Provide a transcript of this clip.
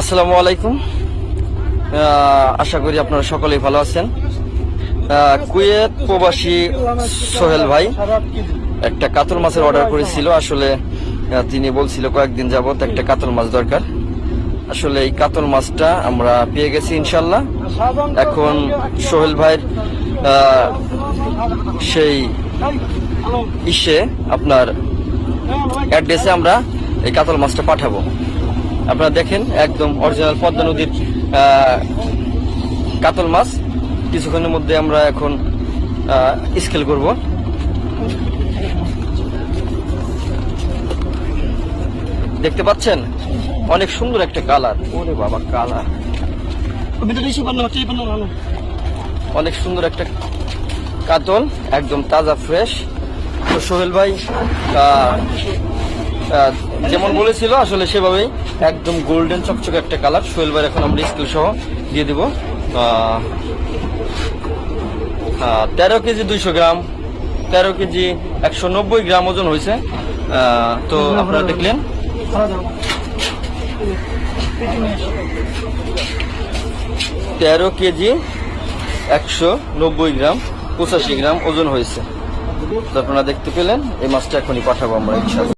আসসালামু আলাইকুম। আশা করি আপনারা সকলেই ভালো আছেন। কুয়েত প্রবাসী সোহেল ভাই, একটা কাতল মাছের অর্ডার করেছিল। আসলে তিনি বলছিল কয়েকদিন যাবত একটা কাতল মাছ দরকার। আসলে এই কাতল মাছটা আমরা পেয়ে গেছি ইনশাল্লাহ। এখন সোহেল ভাইয়ের সেই ইসে আপনার অ্যাড্রেসে আমরা এই কাতল মাছটা পাঠাবো। আপনারা দেখেন, একদম অরিজিনাল পদ্মা নদীর কাতল মাছ। কিছুক্ষণের মধ্যে আমরা এখন স্কেল করব। দেখতে পাচ্ছেন? অনেক সুন্দর একটা কালার ওরে বাবা কালার অনেক সুন্দর একটা কাতল, একদম তাজা ফ্রেশ তো সোহেল ভাই যেমন বলেছিল, আসলে সেভাবেই একদম গোল্ডেন চকচকে একটা কালার ভাই এখন আমরা স্কুল সহ দিয়ে দিব। তেরো কেজি দুইশো গ্রাম, তেরো কেজি একশো নব্বই গ্রাম ওজন হয়েছে। তো আপনারা দেখলেন। তেরো কেজি একশো নব্বই গ্রাম, পঁচাশি গ্রাম ওজন হয়েছে। তো আপনারা দেখতে পেলেন, এই মাছটা এখনই পাঠাবো আমরা ইনশাল্লাহ